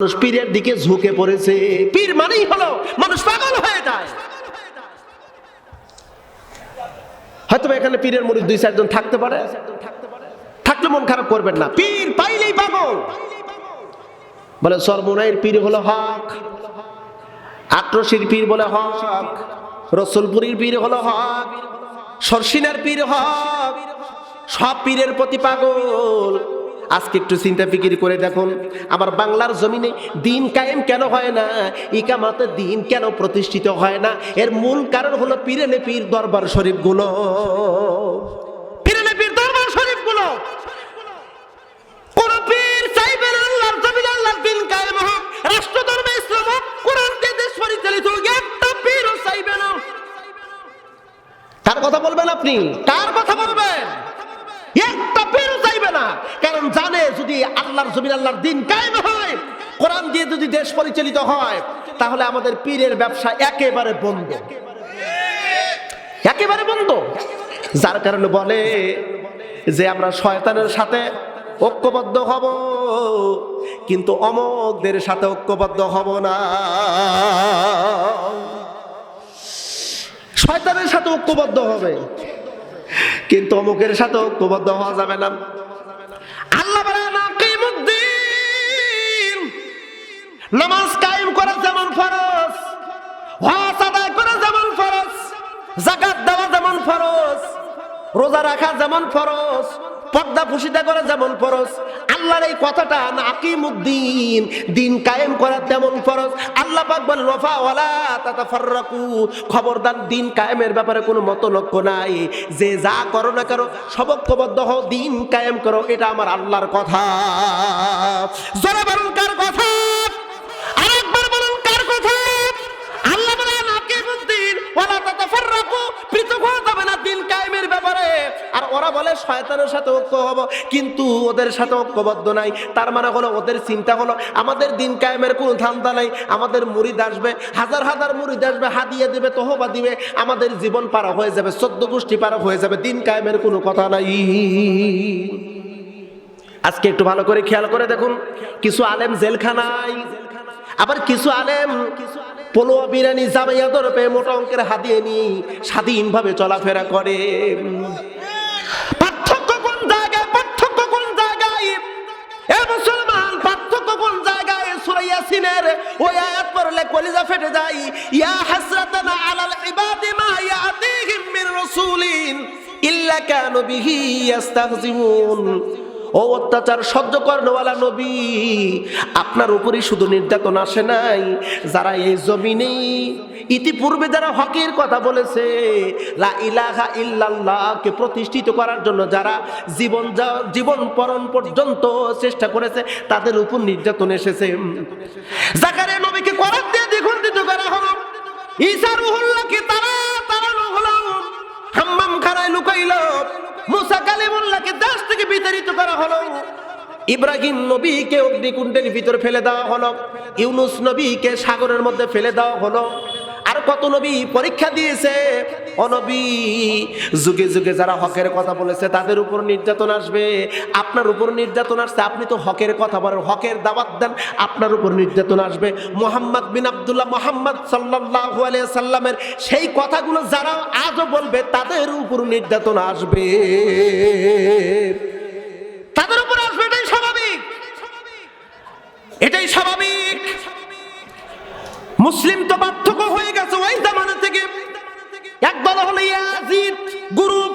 মানুষ পীরের দিকে ঝুঁকে পড়েছে। পীর মানেই হলো মানুষ পাগল হয়ে যায়। হয়তো এখানে পীরের মুড়ি দুই চারজন থাকতে পারে। থাকলে মন খারাপ করবেন না। পীর পাইলেই পাগল। বলে সরমুনাইয়ের পীর হলো হক। আক্রোশীর পীর বলে হক। রসুলপুরীর পীর হলো হক। সরসিনার পীর হক। সব পীরের প্রতি পাগল। আজকে একটু চিন্তা ফিকির করে দেখুন। আমার বাংলার জমিনে দিন কায়েম কেন হয় না? ইকামাতে দিন কেন প্রতিষ্ঠিত হয় না? এর মূল কারণ হলো পীরেনে পীর দরবার শরীফগুলো। পীরেনে পীর কথা বলবেন আপনি? কার কথা বলবেন একটা পীরও চাইবে না কারণ জানে যদি আল্লাহর জমিন, আল্লাহর দিন কায়েম হয়, কোরআন দিয়ে যদি দেশ পরিচালিত হয়, তাহলে আমাদের পীরের ব্যবসা একেবারে বন্ধ। একেবারে বন্ধ। যার কারণে বলে যে আমরা শয়তানের সাথে ঐক্যবদ্ধ হব, কিন্তু অমকদের সাথে ঐক্যবদ্ধ হব না। শয়তানের সাথে ঐক্যবদ্ধ হবে, কিন্তু অমুকের সাথে ঐক্যবদ্ধ হওয়া যাবে না। নামাজ কায়েম করা যেমন ফরজ, হজ আদায় করা যেমন ফরজ জাকাত দেওয়া যেমন ফরজ, রোজা রাখা যেমন ফরজ, পর্দা ফুসিদা করা যেমন ফরজ, আল্লাহর এই কথাটা নাকিমুদ্দিন দিন কায়েম করা তেমন ফরজ। আল্লাহ পাক বলেন, ওয়াফা ওয়ালা তাতাফাররাকু। খবরদার দিন কায়েমের ব্যাপারে কোনো মতলক্ষ নাই। যে যা করো না করো সবক্যবদ্ধ হও, দিন কায়েম করো, এটা আমার আল্লাহর কথা। জোরে বলুন ওরা বলে, শয়তানের সাথে ঐক্য হব কিন্তু ওদের সাথে ঐক্যবদ্ধ নাই। তার মানে হলো, ওদের চিন্তা হলো, আমাদের দিন কায়েমের কোনো ধান্দা নাই। আমাদের মুরিদ আসবে, হাজার হাজার মুরিদ আসবে, হাদিয়ে দেবে, তহবা দিবে। আমাদের জীবন পারা হয়ে যাবে, চোদ্দ গোষ্ঠী পারা হয়ে যাবে, দিন কায়েমের কোনো কথা নাই। আজকে একটু ভালো করে খেয়াল করে দেখুন, কিছু আলেম জেলখানায়, আবার কিছু আলেম পোলোয়া বিরিয়ানি জামাইয়া দরপে মোটা অঙ্কের হাদিয়ে নি স্বাধীনভাবে চলাফেরা করে। পার্থক্য কোন জায়গায়? পার্থক্য কোন জায়গায়? এ মুসলমান, পার্থক্য কোন জায়গায়? সূরা ইয়াসিনের ওই ফেটে যায়। ইয়া হাসরাতানা আলাল ইবাদি মা ইয়াতিহিম মির রাসূলিন ইল্লা কানু অত্যাচার সহ্য কর্ণওয়ালা নবী, আপনার উপরই শুধু নির্যাতন আসে নাই। যারা এই জমিনে ইতিপূর্বে যারা হকের কথা বলেছে, লা ইলাহা ইল্লাল্লাহকে প্রতিষ্ঠিত করার জন্য যারা জীবন জীবন পরণ পর্যন্ত চেষ্টা করেছে, তাদের উপর নির্যাতন এসেছে। জাকারিয়া নবীকে করার দিয়ে দ্বিখণ্ডিত করা হলো, ঈসা রুহুল্লাহকে তারা তাড়ানো হলো, হাম্মাম খানায় লুকাইলো, মুসা কালিমুল্লাহকে দেশ থেকে বিতাড়িত করা হলো, ইব্রাহিম নবীকে অগ্নিকুণ্ডের ভিতরে ফেলে দেওয়া হলো, ইউনুস নবীকে সাগরের মধ্যে ফেলে দেওয়া হলো আর কত নবী পরীক্ষা দিয়েছে? অনবী যুগে যুগে যারা হকের কথা বলেছে, তাদের উপর নির্যাতন আসবে। আপনার উপর নির্যাতন আসছে, আপনি তো হকের কথা বলেন, হকের দাওয়াত দেন, আপনার উপর নির্যাতন আসবে। মোহাম্মদ বিন আব্দুল্লাহ মোহাম্মদ আলাইহি সাল্লামের সেই কথাগুলো যারা আজও বলবে, তাদের উপর নির্যাতন আসবে। তাদের উপর আসবে, এটাই স্বাভাবিক। এটাই স্বাভাবিক। মুসলিম তো পার্থক্য হয়ে গেছে ওই জামানা থেকে এক দল হলো ইয়াজিদ গ্রুপ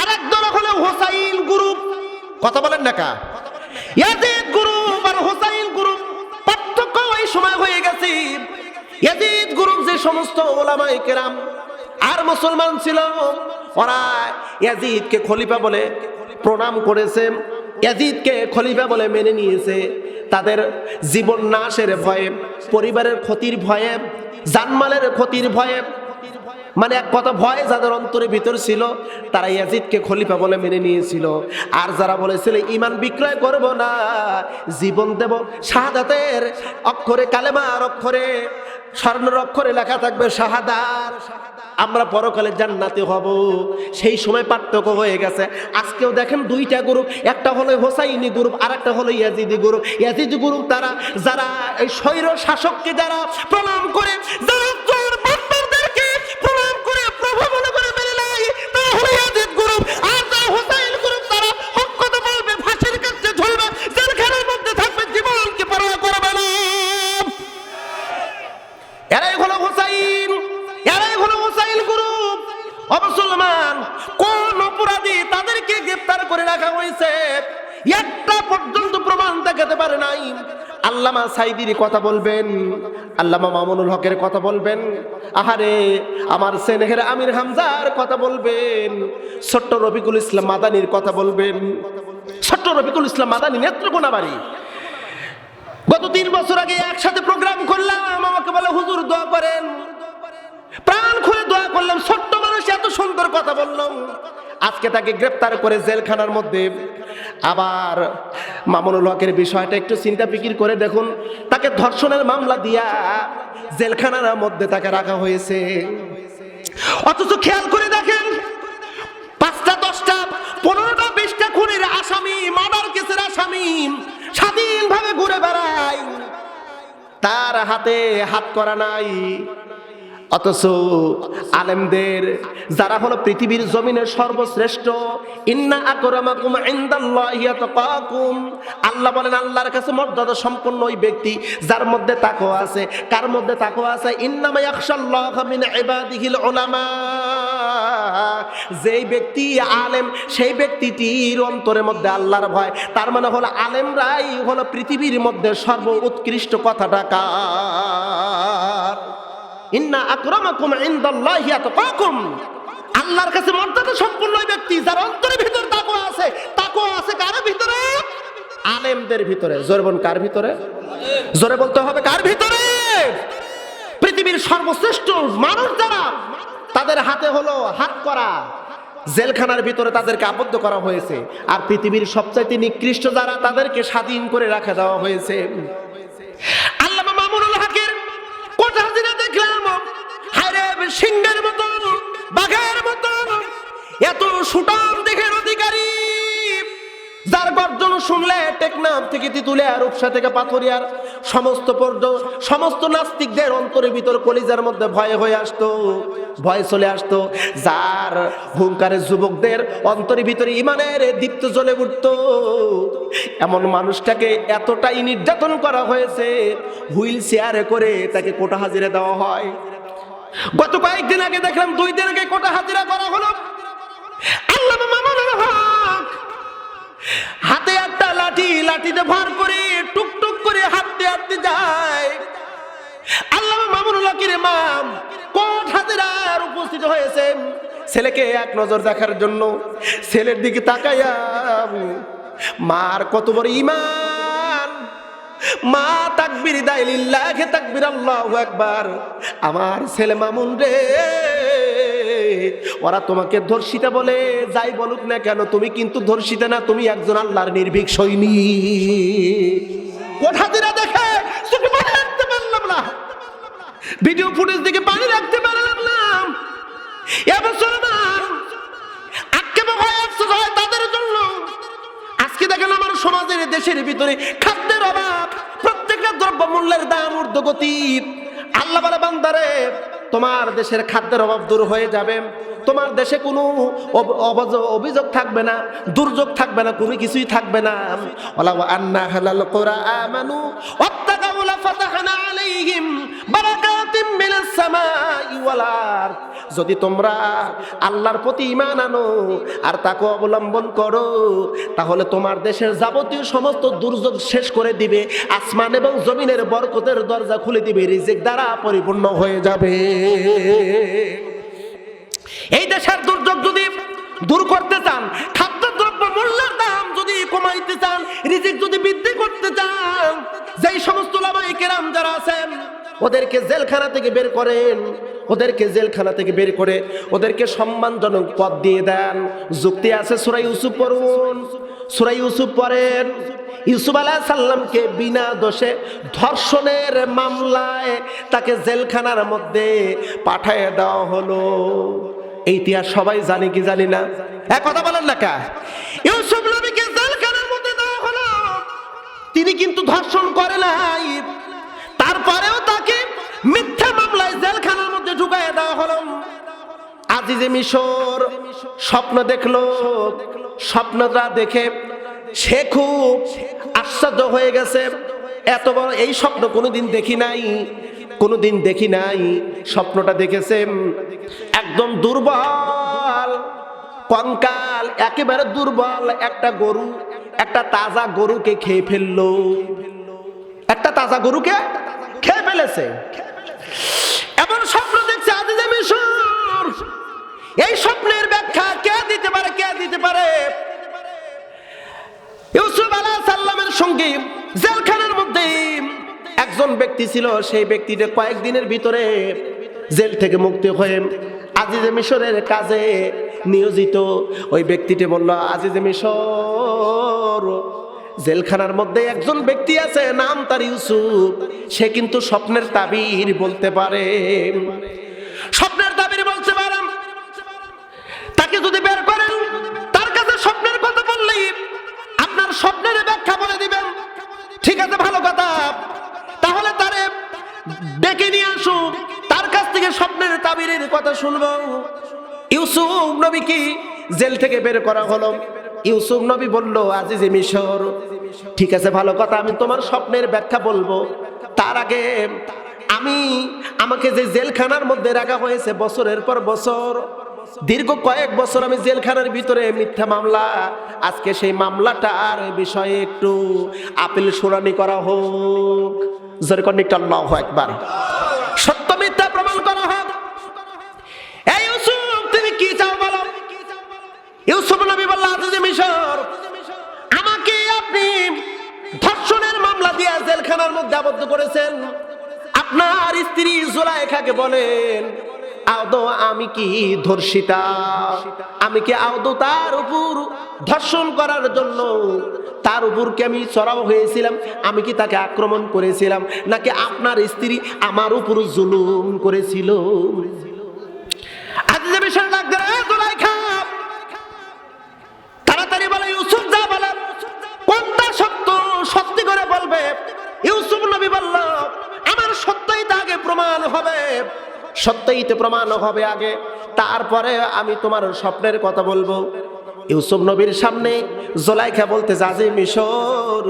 আর এক দল হলো হোসাইন গ্রুপ। কথা বলেন না কা? ইয়াজিদ গ্রুপ আর হোসাইন গ্রুপ পার্থক্য ওই সময় হয়ে গেছে। ইয়াজিদ গ্রুপ যে সমস্ত ওলামায়ে কেরাম আর মুসলমান ছিল, ওরা ইয়াজিদকে খলিফা বলে প্রণাম করেছে, ইয়াজিদকে খলিফা বলে মেনে নিয়েছে। তাদের জীবন নাশের ভয়ে, পরিবারের ক্ষতির ভয়ে, জানমালের ক্ষতির ভয়ে মানে এক কথা ভয় যাদের অন্তরের ভিতর ছিল, তারা ইয়াজিদকে খলিফা বলে মেনে নিয়েছিল। আর যারা বলেছিল ইমান বিক্রয় করব না, জীবন দেব শাহাদাতের অক্ষরে কালেমার অক্ষরে, স্বর্ণের অক্ষরে লেখা থাকবে শাহাদার আমরা পরকালে জান্নাতে হব। সেই সময় পার্থক্য হয়ে গেছে। আজকেও দেখেন দুইটা গ্রুপ, একটা হলো হোসাইনি গ্রুপ আর একটা হলো ইয়াজিদি গ্রুপ। ইয়াজিদি গ্রুপ তারা, যারা এই স্বৈর শাসককে যারা প্রণাম করে, যারা সাইদির কথা বলবেন, আল্লামা মামুনুল হকের কথা বলবেন, আহারে, আমার সেনেহের আমির হামজার কথা বলবেন, ছোট্ট রফিকুল ইসলাম মাদানির কথা বলবেন, ছোট্ট রফিকুল ইসলাম মাদানি নেত্রকোনা বাড়ি গত তিন বছর আগে একসাথে প্রোগ্রাম করলাম, আমাকে বলে, হুজুর, দোয়া করেন। প্রাণ খুলে দোয়া করলাম, ছোট্ট মানুষ এত সুন্দর কথা বললাম আজকে তাকে গ্রেপ্তার করে জেলখানার মধ্যে আবার মামুনুল হকের বিষয়টা একটু চিন্তা ফিকির করে দেখুন। তাকে ধর্ষণের মামলা দিয়া জেলখানার মধ্যে তাকে রাখা হয়েছে। অথচ খেয়াল করে দেখেন, পাঁচটা, দশটা, পনেরোটা, বিশটা খুনের আসামি, মার্ডার কেসের আসামি স্বাধীনভাবে ঘুরে বেড়ায়। তার হাতে হাত করা নাই। অথচ আলেমদের, যারা হলো পৃথিবীর জমিনের সর্বশ্রেষ্ঠ, ইন্না আকরামাকুম আল্লাহ বলেন, আল্লাহর কাছে মর্যাদা সম্পন্ন ওই ব্যক্তি, যার মধ্যে তাকওয়া আছে। কার মধ্যে তাকওয়া আছে? উলামা। যেই ব্যক্তি আলেম, সেই ব্যক্তিটির অন্তরের মধ্যে আল্লাহর ভয়। তার মানে হলো, আলেমরাই হলো পৃথিবীর মধ্যে সর্ব উৎকৃষ্ট কথাটা কার? ইন্না আকরামাকুম ইনদাল্লাহি আল্লাহর কাছে মর্যাদা সম্পূর্ণ ব্যক্তি, যার অন্তরের ভিতর তাকওয়া আছে তাকওয়া আছে কার ভিতরে? আলেমদের ভিতরে। জোরে বলুন, কার ভিতরে? জোরে বলতে হবে, কার ভিতরে? পৃথিবীর সর্বশ্রেষ্ঠ মানুষ যারা, তাদের হাতে হলো হাত করা। জেলখানার ভিতরে তাদেরকে আবদ্ধ করা হয়েছে। আর পৃথিবীর সবচাইতে নিকৃষ্ট যারা, তাদেরকে স্বাধীন করে রাখা দেওয়া হয়েছে আল্লামা মামুনুল হকের কোটা হাজিরা দেখলাম হায়রে সিংহের মতন বাঘের মতন এত সুটাম দেহের অধিকারী। যার গর্জন শুনলে টেকনাম থেকে তিতুলিয়া, রূপসা থেকে পাথরিয়ার সমস্ত পর্য, সমস্ত নাস্তিকদের অন্তরের ভিতর কলিজার মধ্যে ভয় হয়ে আসতো, ভয় চলে আসতো। যার হুঙ্কারের যুবকদের অন্তরের ভিতরে ইমানের দীপ্ত জ্বলে উঠতো। এমন মানুষটাকে এতটাই নির্যাতন করা হয়েছে, হুইল চেয়ারে করে তাকে কোটা হাজিরে দেওয়া হয়। গত কয়েকদিন আগে দেখলাম দুই দিন আগে কোটা হাজিরা করা হলো। আল্লাহ মামুনুল হাতে একটা লাঠি, লাঠিতে ভার করে টুকটুক করে হাঁটতে হাঁটতে যায়। আল্লাহ মামুনুল হকের ইমাম কোট হাজিরার উপস্থিত হয়েছে ছেলেকে এক নজর দেখার জন্য ছেলের দিকে তাকাইয়া মার কত বড় ইমান। মা তাকবির দায় লিল্লাহে তাকবির, আল্লাহু আকবার। আমার ছেলে মামুন রে, ওরা তোমাকে ধর্ষিতা বলে, যাই বলুক না কেন, তুমি কিন্তু ধর্ষিতা না, তুমি একজন আল্লাহর নির্ভীক সৈনিক। কোঠাদিরা দেখে রাখতে পারলাম না। ভিডিও ফুটেজ দিকে পানি রাখতে পারলাম না। এ মুসলমান আক্ষেপ হয় আফসোস হয় তাদের জন্য। আজকে দেখেন আমার সমাজের দেশের ভিতরে খাদ্যের অভাব। প্রত্যেকটা দ্রব্য মূল্যের দাম ঊর্ধ্বগতি আল্লাহ বান্দারে তোমার দেশের খাদ্যের অভাব দূর হয়ে যাবে। তোমার দেশে কোনো অভিযোগ থাকবে না, দুর্যোগ থাকবে না, কোনো কিছুই থাকবে না। আন্না যদি তোমরা আল্লাহর প্রতি ইমান আনো আর তাকে অবলম্বন করো, তাহলে তোমার দেশের যাবতীয় সমস্ত দুর্যোগ শেষ করে দিবে, আসমান এবং জমিনের বরকতের দরজা খুলে দিবে, রিজিক দ্বারা পরিপূর্ণ হয়ে যাবে। এই দেশের দুর্যোগ যদি দূর করতে চান, খাদ্যদ্রব্য মূল্যের দাম যদি কমাইতে চান, রিজিক যদি বৃদ্ধি করতে চান, যেই সমস্ত লামাই কেরাম যারা আছেন, ওদেরকে জেলখানা থেকে বের করেন, ওদেরকে জেলখানা থেকে বের করে ওদেরকে সম্মানজনক পদ দিয়ে দেন। যুক্তি আছে সুরাই ইউসুফ পড়ুন। সুরাই ইউসুফ পড়েন। ইউসুফ আলাহ সাল্লামকে বিনা দোষে ধর্ষণের মামলায় তাকে জেলখানার মধ্যে পাঠিয়ে দেওয়া হলো। এই ইতিহাস সবাই জানি কি জানি না। এক কথা বলেন না কা? ইউসুফ নবীকে জেলখানার মধ্যে দেওয়া হলো। তিনি কিন্তু ধর্ষণ করে নাই। তারপরেও তাকে মিথ্যা মামলায় জেলখানার মধ্যে ঢুকাইয়ে দেওয়া হলো। আজিজে মিশর স্বপ্ন দেখল। স্বপ্নটা দেখে সে খুব আশ্চর্য হয়ে গেছে। এত বড় এই স্বপ্ন কোনোদিন দেখি নাই, কোনোদিন দেখি নাই। স্বপ্নটা দেখেছে একদম দুর্বল, কঙ্কাল, একেবারে দুর্বল একটা গরু, একটা তাজা গরুকে খেয়ে ফেলল। একটা তাজা গরুকে খেয়ে ফেলেছে। এমন স্বপ্ন দেখছে আজিজে মিশর। এই স্বপ্নের ব্যাখ্যা কে দিতে পারে, কে দিতে পারে? ইউসুফ আলাহ সাল্লামের সঙ্গে জেলখানার মধ্যে একজন ব্যক্তি ছিল, সেই ব্যক্তিটা কয়েকদিনের ভিতরে জেল থেকে মুক্তি হয়ে আজিজে মিশরের কাজে নিয়োজিত। ওই ব্যক্তিটি বলল, আজিজে মিশর, জেলখানার মধ্যে একজন ব্যক্তি আছে, নাম তার ইউসুফ। সে কিন্তু স্বপ্নের তাবির বলতে পারে। স্বপ্নের তাবির বলতে পারেন তাকে যদি বের করেন, তার কাছে স্বপ্নের কথা বললেই আপনার স্বপ্নের ব্যাখ্যা বলে দিবেন। ঠিক আছে, ভালো কথা। তাহলে তারে ডেকে নিয়ে আসুন। তার কাছ থেকে স্বপ্নের তাবিরের কথা শুনব। ইউসুফ নবী কি জেল থেকে বের করা হলো। ইউসুফ নবী বলল, আজিজে মিশর। ঠিক আছে, ভালো কথা। আমি তোমার স্বপ্নের ব্যাখ্যা বলব। তার আগে আমি, আমাকে যে জেলখানার মধ্যে রাখা হয়েছে বছরের পর বছর দীর্ঘ কয়েক বছর আমি জেলখানার ভিতরে মিথ্যা মামলা, আজকে সেই মামলাটার বিষয়ে একটু আপিল শুনানি করা হোক। যেরকম আল্লাহ একবার সত্য মিথ্যা প্রমাণ করা হোক। এই ইউসুফ, তুমি কি চাও বলো? ইউসুফ নবী বলল আজিজে মিশর, আমাকে আপনি ধর্ষণের মামলা দিয়ে জেলখানার মধ্যে আবদ্ধ করেছেন। আপনার স্ত্রী জুলাইখাকে বলেন আদৌ আমি কি ধর্ষিতা? আমি কি আদৌ তার উপর ধর্ষণ করার জন্য তার উপর কি আমি চড়াও হয়েছিলাম? আমি কি তাকে আক্রমণ করেছিলাম? নাকি আপনার স্ত্রী আমার উপর জুলুম করেছিল? আজিজে মিশর ডাক দিলেন, "এ জুলাইখা, তাড়াতাড়ি বলে ইউসুফ কোনটা করে বলবে। ইউসুফ নবী আমার সত্যই তাকে প্রমাণ হবে। সত্যই তো প্রমাণ হবে আগে। তারপরে আমি তোমার স্বপ্নের কথা বলব। ইউসুফ নবীর সামনে জোলাইখা বলতে যাজে মিশর